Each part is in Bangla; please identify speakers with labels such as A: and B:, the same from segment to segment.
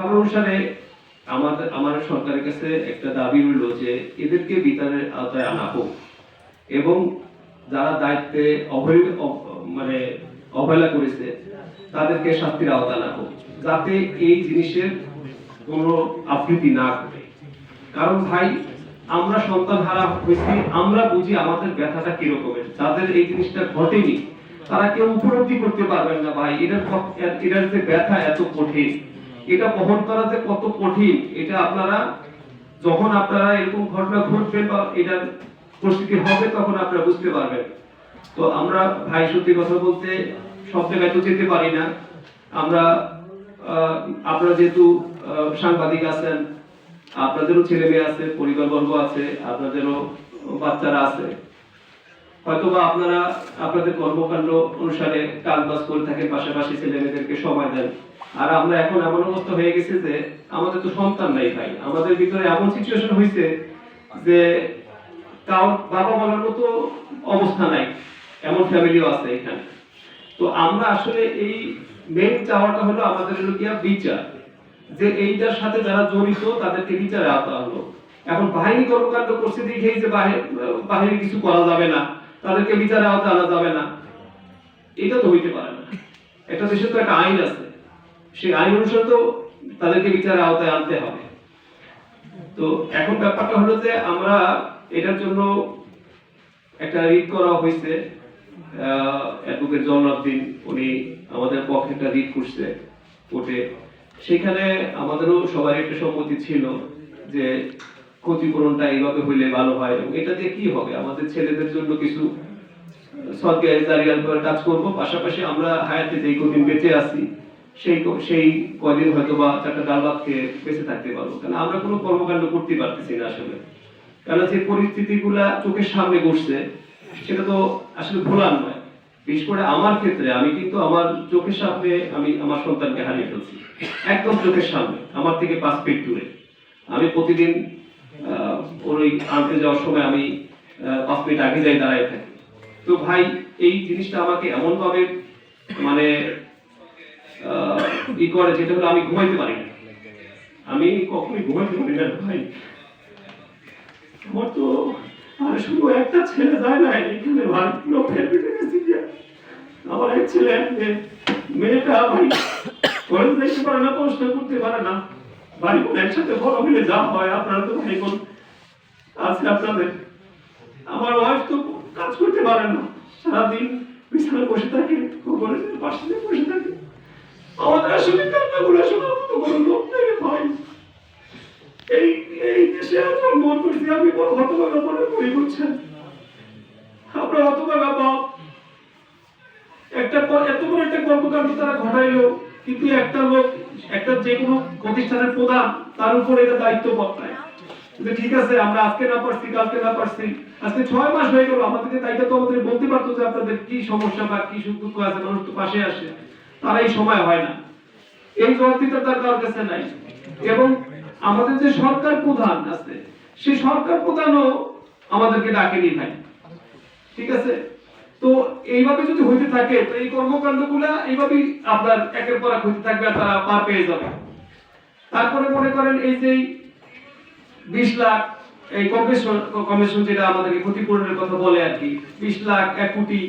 A: খাবার অনুসারে আমাদের, আমার সরকারের কাছে একটা দাবি রইল যে এদেরকে বিচারের আওতায় আনা হোক। এবং যারা দায়িত্বে অবহেল মানে অবহেলা করেছে, তাদেরকে শাস্তির হোক, যাতে এই জিনিসের কোনো আবৃত্তি না করে কারণ ভাই, আমরা সন্তান হারা হয়েছি, আমরা বুঝি আমাদের ব্যথাটা কিরকমের, যাদের এই জিনিসটা ঘটেনি, তারা কেউ উপলব্ধি করতে পারবেন না ভাই এটার এটার যে ব্যথা এত কঠিন। এটা বহন করা যে কত কঠিন, এটা আপনারা যখন আপনারা এরকম ঘটনা ঘটবে বা এটার পরিস্থিতি হবে, তখন আপনারা বুঝতে পারবেন। তো আমরা ভাই সত্যি কথা বলতে সব জায়গায় তো যেতে পারি না। আমরা আপনারা যেহেতু সাংবাদিক আছেন, আপনাদেরও ছেলে মেয়ে আছে, পরিবারবর্গ আছে, আপনাদেরও বাচ্চারা আছে। হয়তোবা আপনারা, আপনাদের কর্মকাণ্ড অনুসারে কাজ বাজ করে থাকেন, পাশাপাশি ছেলে মেয়েদেরকে সময় দেন। আর আমরা এখন এমন অবস্থা হয়ে গেছে যে আমাদের তো সন্তান নাই ভাই। আমাদের ভিতরে এমন সিচুয়েশন হয়েছে যে কারোর বাবা বলার মতো অবস্থা নাই। এমন ফ্যামিলিও আছে এখানে। তো আমরা আসলে এই মেন চাওয়াটা হলো আমাদের হলো গিয়া বিচার? যে এইটার সাথে যারা জড়িত, তাদেরকে বিচারে আওতা হলো এখন বাহিনী কর্মকাণ্ড করছে দেখেই যে বাহি- বাহিরে কিছু করা যাবে না। তাদেরকে বিচারে আওতা আনা যাবে না। এটা তো হইতে পারে না। একটা দেশে তো একটা আইন আছে। সেই আইন অনুসারে তো তাদেরকে বিচারে আওতায় আনতে হবে। তো এখন ব্যাপারটা হলো যে আমরা এটার জন্য একটা রিট করা হয়েছে অ্যাডভোকেট জলাউদ্দিন উনি আমাদের পক্ষে একটা রিট করছে কোর্টে। সেখানে আমাদেরও সবার একটা সম্মতি ছিল যে ক্ষতিপূরণটা এইভাবে হইলে ভালো হয় এবং এটা দিয়ে কি হবে? আমাদের ছেলেদের জন্য কিছু সরকারি কাজ করব। পাশাপাশি আমরা হায়াতে যেই কদিন বেঁচে আছি সেই সেই কদিন হয়তো বা চারটা ডাল ভাত খেয়ে বেঁচে থাকতে পারব। কারণ আমরা কোনো কর্মকাণ্ড করতে পারতেছি না আসলে। কারণ যে পরিস্থিতিগুলা চোখের সামনে ঘটছে সেটা তো আসলে ভোলার নয়। বিশেষ করে আমার ক্ষেত্রে আমি কিন্তু আমার চোখের সামনে আমি আমার সন্তানকে হারিয়ে ফেলছি। একদম চোখের সামনে, আমার থেকে পাঁচ ফিট দূরে। আমি প্রতিদিন ওই আনতে যাওয়ার সময় আমি পাঁচ মিনিট আগে যাই দাঁড়ায় থাকি। তো ভাই, এই জিনিসটা আমাকে এমন ভাবে মানে ই করে, যেটা হলো আমি ঘুমাইতে পারি না। আমি কখনোই ঘুমাইতে পারি না, ভাই। আমার তো আর শুধু একটা ছেলে যায় না, এখানে ভাই, পুরো ফেলবিটে গেছি আমার এক ছেলে মেয়েটা, ভাই কলেজ যাইতে পারে না পড়াশোনা করতে পারে না। বাড়ি বোন, একসাথে বড় হলে যা হয়, আপনারা তো ভাই বোন, আছে আপনাদের। আমার ওয়াইফ তো কাজ করতে পারে না। সারাদিন বিছানায় বসে থাকে, কবরের পাশে বসে থাকে। আমাদের আসলে কান্নাগুলো শোনার মতো কোনো লোক নেই রে ভাই। এই এই দেশে এত মন করছি আমি বড় হতভাগা মনে করি, বুঝছেন? আমরা হতভাগা বাপ। একটা এত বড় একটা কর্মকাণ্ড তারা ঘটাইলো, কিন্তু একটা লোক, একটা যে কোনো প্রতিষ্ঠানের প্রধান, তার উপর এটা দায়িত্ব বর্তায়। ঠিক আছে, আমরা আজকে না পারছি, কালকে না পারছি, আজকে ছয় মাস হয়ে গেল, আমাদেরকে দায়িত্ব তো আমাদের বলতে পারতো যে আপনাদের কি সমস্যা বা কি সুখ দুঃখ আছে, মানুষ তো পাশে আসে। তার এই সময় হয় না। এই জবাবদিহিতা তার কাছে নাই। এবং আমাদের যে সরকার প্রধান আছে, সেই সরকার প্রধানও আমাদেরকে ডাকেনি ভাই। ঠিক আছে? তো এইভাবে যদি হইতে থাকে, তো এই কর্মকাণ্ডগুলা এইভাবেই আপনার একের পর এক হইতে থাকবে তারা পার পেয়ে যাবে। তারপরে মনে করেন এই যে বিশ লাখ, এই কমিশন কমিশন যেটা আমাদেরকে ক্ষতিপূরণের কথা বলে আর কি, বিশ লাখ, এক কোটি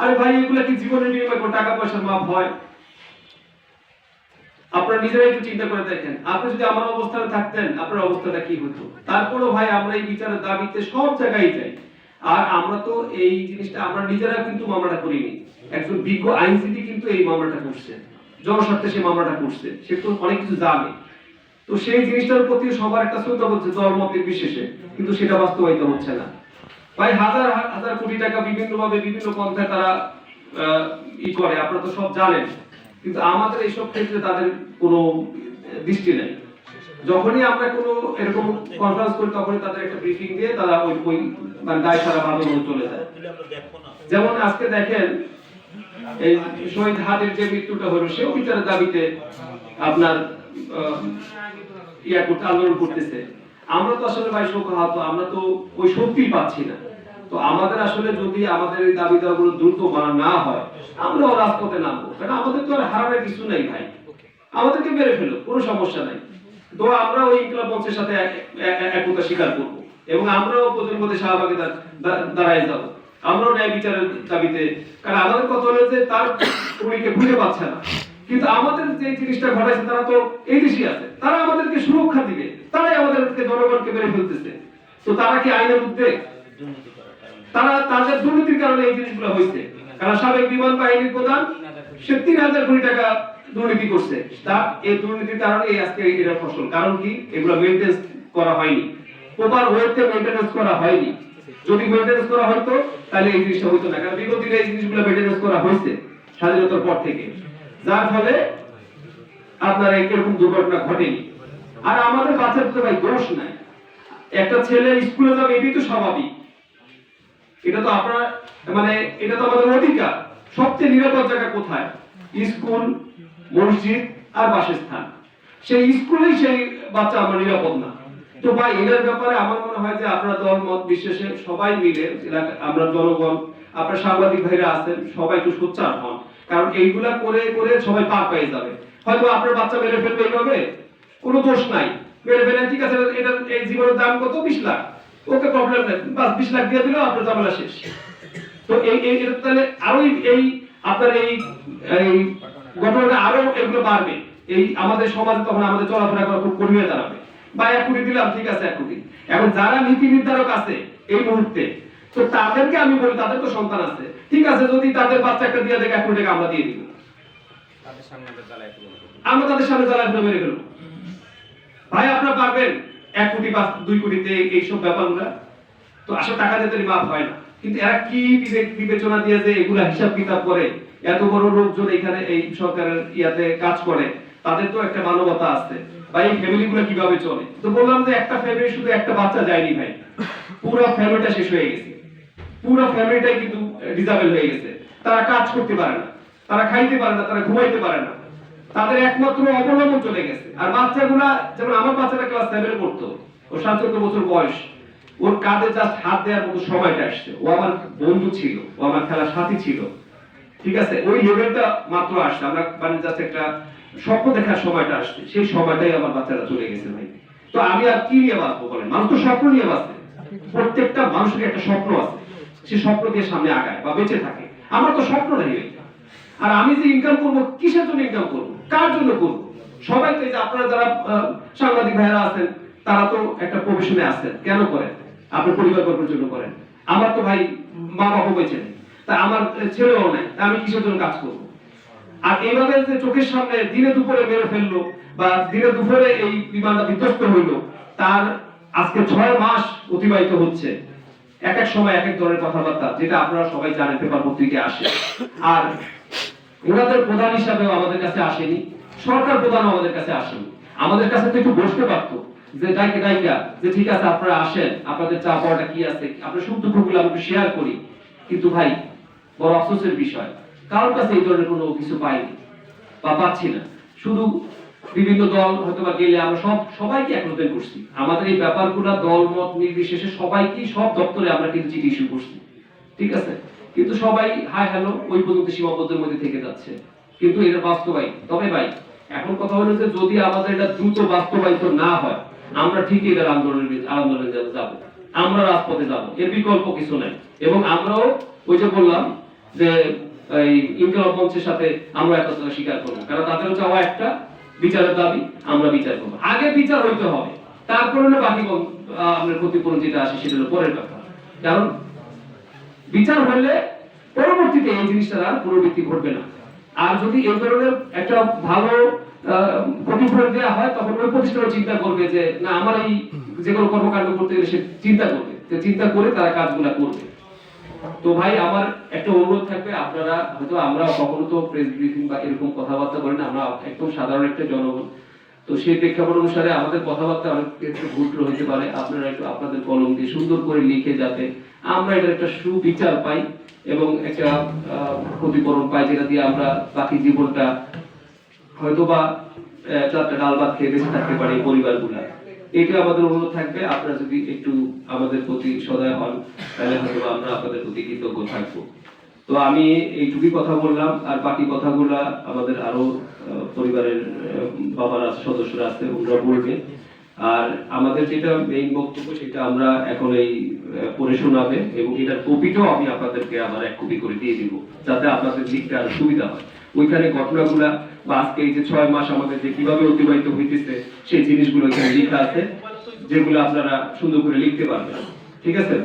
A: আরে ভাই, এগুলা কি জীবনের বিনিময়ে? কোনো টাকা পয়সার মাপ হয়? আপনারা নিজেরাই একটু চিন্তা করে দেখেন। আপনি যদি আমার অবস্থানে থাকতেন, আপনার অবস্থাটা কি হতো? তারপরেও ভাই, আমরা এই বিচারের দাবিতে সব জায়গায় যাই। আর আমরা তো এই জিনিসটা আমরা নিজেরা কিন্তু মামলাটা করিনি। একজন বিজ্ঞ আইনজীবী কিন্তু এই মামলাটা করছে। জনস্বার্থে সেই মামলাটা করছে। সে তো অনেক কিছু জানে। তো সেই জিনিসটার প্রতি সবার একটা শ্রদ্ধা হচ্ছে ধর্ম বিশেষে কিন্তু সেটা বাস্তবায়িত হচ্ছে না। ভাই, হাজার হাজার কোটি টাকা বিভিন্ন ভাবে বিভিন্ন পন্থায় তারা ই করে, আপনারা তো সব জানেন। কিন্তু আমাদের এইসব ক্ষেত্রে তাদের কোনো দৃষ্টি নেই। যখনই আমরা কোনো এরকম কনফারেন্স করি, তখনই তাদের একটা ব্রিফিং দিয়ে তারা ওই ওই মানে দায় সারা ভালো চলে যায়। যেমন আজকে দেখেন, এই শহীদ হাতের যে মৃত্যুটা হলো, সেও বিচারের দাবিতে আপনার ইয়া করতে আন্দোলন করতেছে। আমরা তো আসলে ভাই শোকাহত আমরা তো ওই শক্তি পাচ্ছি না। তো আমাদের আসলে যদি আমাদের এই দাবি দাওয়াগুলো দ্রুত মানা না হয় আমরাও রাজপথে নামবো। কারণ আমাদের তো আর হারানোর কিছু নাই ভাই। আমাদেরকে মেরে ফেলো কোনো সমস্যা নাই। তো আমরা ওই ইনকলাব মঞ্চের সাথে এক- এক- একতা স্বীকার করব এবং আমরাও প্রজন্মতে শাহবাগে দাঁড়ায় যাব। আমরাও ন্যায় বিচারের দাবিতে কারণ আমাদের কথা হলো যে তার উনিকে ভুলে পাচ্ছে না। কিন্তু আমাদের যে জিনিসটা ঘটাইছে তারা তো এই দেশে আছে। তারা আমাদেরকে সুরক্ষা দিবে। তারাই আমাদেরকে জনগণকে মেরে ফেলতেছে। তো তারা কি আইনের উদ্বেগ? তারা তাদের দুর্নীতির কারণে এই জিনিসগুলো হয়েছে। কারণ সাবেক বিমান বাহিনীর প্রধান, সে তিন হাজার কোটি টাকা দুর্নীতি করছে। তা এই দুর্নীতির কারণে এই আজকে এটা ফসল। কারণ কি? এগুলো মেনটেন্স করা হয়নি। প্রপার ওয়েতে মেনটেন্স করা হয়নি। যদি মেনটেন্স করা হতো, তাহলে এই জিনিসটা হতো না। কারণ বিগত দিনে এই জিনিসগুলো মেনটেন্স করা হয়েছে স্বাধীনতার পর থেকে। যার ফলে আপনার এরকম দুর্ঘটনা ঘটেনি। আর আমাদের বাচ্চাদের তো ভাই দোষ নাই। একটা ছেলে স্কুলে যাবে, এটাই তো স্বাভাবিক। এটা তো আপনার মানে এটা তো আমাদের অধিকার। সবচেয়ে নিরাপদ জায়গা কোথায়? স্কুল মসজিদ আর বাসস্থান। সেই স্কুলেই সেই বাচ্চা আমরা নিরাপদ না। তো ভাই, এটার ব্যাপারে আমার মনে হয় যে আপনারা দল, মত, বিশেষে সবাই মিলে আমরা জনগণ, আপনার সাংবাদিক ভাইরা আছেন, সবাই একটু সোচ্চার হন। কারণ এইগুলা করে করে সবাই পার পেয়ে যাবে। হয়তো আপনার বাচ্চা মেরে ফেলবে এইভাবে? কোনো দোষ নাই। মেরে ফেলেন, ঠিক আছে, এটা, এই জীবনের দাম কত? বিশ লাখ। ওকে প্রবলেম নেই। বাস বিশ লাখ দিয়ে দিলেও আপনার ঝামেলা শেষ। তো এই এই তাহলে আরও এই- আপনার এই এই ঘটনাটা আরও এগুলো বাড়বে। এই আমাদের সমাজে তখন আমাদের চলাফেরা করা খুব কঠিন দাঁড়াবে। বা এক কোটি দিলাম ঠিক আছে এক কোটি। এখন যারা নীতি নির্ধারক আছে এই মুহূর্তে তো তাদেরকে আমি বলি তাদের তো সন্তান আছে। ঠিক আছে যদি তাদের বাচ্চা একটা দিয়ে দেখে এক কোটি টাকা আমরা দিয়ে দিব। আমরা তাদের সামনে জ্বালায় মেরে ফেলব। ভাই আপনারা পারবেন? এক কোটি পাঁচ দুই কোটিতে এইসব ব্যাপারগুলো তো আসলে টাকা দিতে মাফ হয় না। কিন্তু এরা কি বিবেচনা দিয়ে যে এগুলা হিসাব কিতাব করে, এত বড় লোকজন এখানে এই সরকারের ইয়াতে কাজ করে, তাদের তো একটা মানবতা আছে। বা এই ফ্যামিলি গুলো কীভাবে চলে? তো বললাম যে একটা ফ্যামিলি শুধু একটা বাচ্চা যায়নি ভাই। পুরো ফ্যামিলিটা শেষ হয়ে গেছে। পুরো ফ্যামিলিটাই কিন্তু ডিজাবেল হয়ে গেছে। তারা কাজ করতে পারে না। তারা খাইতে পারে না, তারা ঘুমাইতে পারে না। তাদের একমাত্র অবলম্বন চলে গেছে। আর বাচ্চাগুলা, যেমন আমার বাচ্চাটা ক্লাস সেভেনে পড়তো, ও সাত চোদ্দ বছর বয়স। ওর কাঁধে জাস্ট হাত দেওয়ার মতো সময়টা আসছে। ও আমার বন্ধু ছিল, ও আমার খেলার সাথী ছিল। ঠিক আছে? ওই লেভেলটা মাত্র আসছে। আমরা মানে জাস্ট একটা স্বপ্ন দেখার সময়টা আসছে। সেই সময়টাই আমার বাচ্চারা চলে গেছে ভাই। তো আমি আর কি নিয়ে বাঁচবো বলেন? মানুষ তো স্বপ্ন নিয়ে বাঁচে। প্রত্যেকটা মানুষের একটা স্বপ্ন আছে। সে স্বপ্ন দিয়ে সামনে আগায় বা বেঁচে থাকে। আমার তো স্বপ্ন নেই। আর আমি যে ইনকাম করব, কিসের জন্য ইনকাম করব? কার জন্য করব? সবাই তো এই যে আপনারা যারা সাংবাদিক ভাইরা আছেন, তারা তো একটা প্রফেশনে আছেন। কেন করেন? আপনার পরিবার গল্পের জন্য করেন। আমার তো ভাই মা বাবা বেঁচে নেই তা আমার ছেলেও নেই। তা আমি কিসের জন্য কাজ করব? আর এইভাবে যে চোখের সামনে দিনে দুপুরে মেরে ফেলল, বা দিনে দুপুরে এই বিমানটা বিধ্বস্ত হইল, তার আজকে ছয় মাস অতিবাহিত হচ্ছে। এক এক সময় এক এক ধরনের কথাবার্তা, যেটা আপনারা সবাই জানেন, পেপার পত্রিকায় আসে। আর ওনাদের প্রধান হিসাবেও আমাদের কাছে আসেনি, সরকার প্রধান আমাদের কাছে আসেনি। আমাদের কাছে তো একটু বসতে পারতো, যে যে ঠিক আছে, আপনারা আসেন, আপনাদের চা পাওয়াটা কি আছে, আপনার সুখ দুঃখগুলো শেয়ার করি। কিন্তু ভাই, বড় বিষয়, কারোর কাছে এই ধরনের কোনো কিছু পাইনি, বা পাচ্ছি না। শুধু বিভিন্ন দল হয়তো বা গেলে আমরা সব, সবাইকে একত্রিত করছি। আমাদের এই ব্যাপারগুলো, দল, মত, নির্বিশেষে সবাইকে সব দপ্তরে আমরা কিন্তু চিঠি ইস্যু করছি। ঠিক আছে? কিন্তু সবাই, হাই, হ্যালো, ওই পর্যন্ত সীমাবদ্ধের মধ্যে থেকে যাচ্ছে। কিন্তু এটা বাস্তবায়িত। তবে ভাই, এখন কথা হলো যে যদি আমাদের এটা দ্রুত বাস্তবায়িত না হয়, আমরা ঠিকই এটার আন্দোলনের আন্দোলনে যাব। আমরা রাজপথে যাব। এর বিকল্প কিছু নাই। এবং আমরাও ওই যে বললাম যে, এই ইনকলাব মঞ্চের সাথে আমরা একত্রতা স্বীকার করব। কারণ তাদেরও চাওয়া একটা বিচারের দাবি, আমরা বিচার করব। আগে বিচার হইতে হবে। তারপরে না বাকি আপনার ক্ষতিপূরণ যেটা আসে সেটা হলো পরের কথা। কারণ বিচার হলে পরবর্তীতে এই জিনিসটা আর পুনরাবৃত্তি ঘটবে না। আর যদি এই ধরনের একটা ভালো প্রতিফলন দেওয়া হয়, তখন ওই প্রতিষ্ঠানও চিন্তা করবে যে, না, আমার এই যে কোনো কর্মকাণ্ড করতে গেলে সে চিন্তা করবে। চিন্তা করে তারা কাজগুলা করবে। তো ভাই, আমার একটা অনুরোধ থাকবে, আপনারা হয়তো আমরা কখনো তো প্রেস ব্রিফিং বা এরকম কথাবার্তা বলি না, আমরা একদম সাধারণ একটা জনগণ। তো সেই প্রেক্ষাপট অনুসারে আমাদের কথাবার্তা অনেক ক্ষেত্রে ভুল হতে পারে। আপনারা একটু আপনাদের কলম দিয়ে সুন্দর করে লিখে যাতে আমরা এটার একটা সুবিচার পাই এবং একটা ক্ষতিপূরণ পাই, যেটা দিয়ে আমরা বাকি জীবনটা হয়তো বা চারটা ডাল ভাত খেয়ে বেঁচে থাকতে পারি পরিবারগুলা এটা আমাদের অনুরোধ থাকবে। আপনারা যদি একটু আমাদের প্রতি সদয় হন, তাহলে হয়তো আমরা আপনাদের প্রতি কৃতজ্ঞ থাকব। তো আমি এইটুকুই কথা বললাম, আর বাকি কথাগুলা আমাদের আরও পরিবারের বাবারা, সদস্যরা আছে, ওনারা বলবে। আর আমাদের যেটা মেইন বক্তব্য, সেটা আমরা এখন এই পড়ে শোনাবে, এবং এটার কপিটাও আমি আপনাদেরকে আবার এক কপি করে দিয়ে দিব, যাতে আপনাদের লিখতে আরও সুবিধা হয়। ওইখানে ঘটনাগুলা বা আজকে এই যে ছয় মাস আমাদের যে কীভাবে অতিবাহিত হইতেছে সেই জিনিসগুলো এখানে লেখা আছে যেগুলো আপনারা সুন্দর করে লিখতে পারবেন। ঠিক আছে?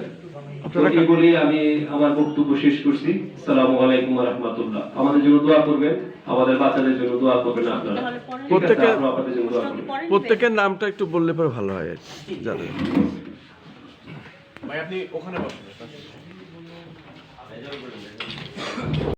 A: তো এই বলেই আমি আমার বক্তব্য শেষ করছি। সালামু আলাইকুম রহমতুল্লাহ। আমাদের জন্য দোয়া করবেন আমাদের বাচ্চাদের জন্য দোয়া করবেন আপনারা। জন্য
B: প্রত্যেকের নামটা একটু বললে পরে ভালো হয়। আর কি, জানেন।
C: ভাই আপনি ওখানে বসেন।